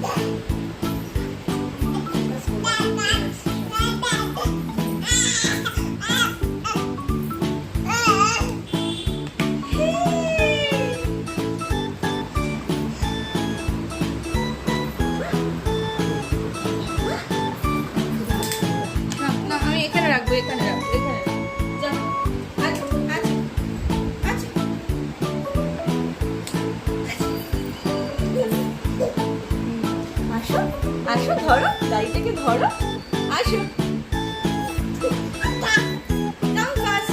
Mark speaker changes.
Speaker 1: Wait ano, ka na lang, wait ka na lang, wait ka na lang. আসো আসো ধরো গাড়িটাকে ধরো আসো। Come fast,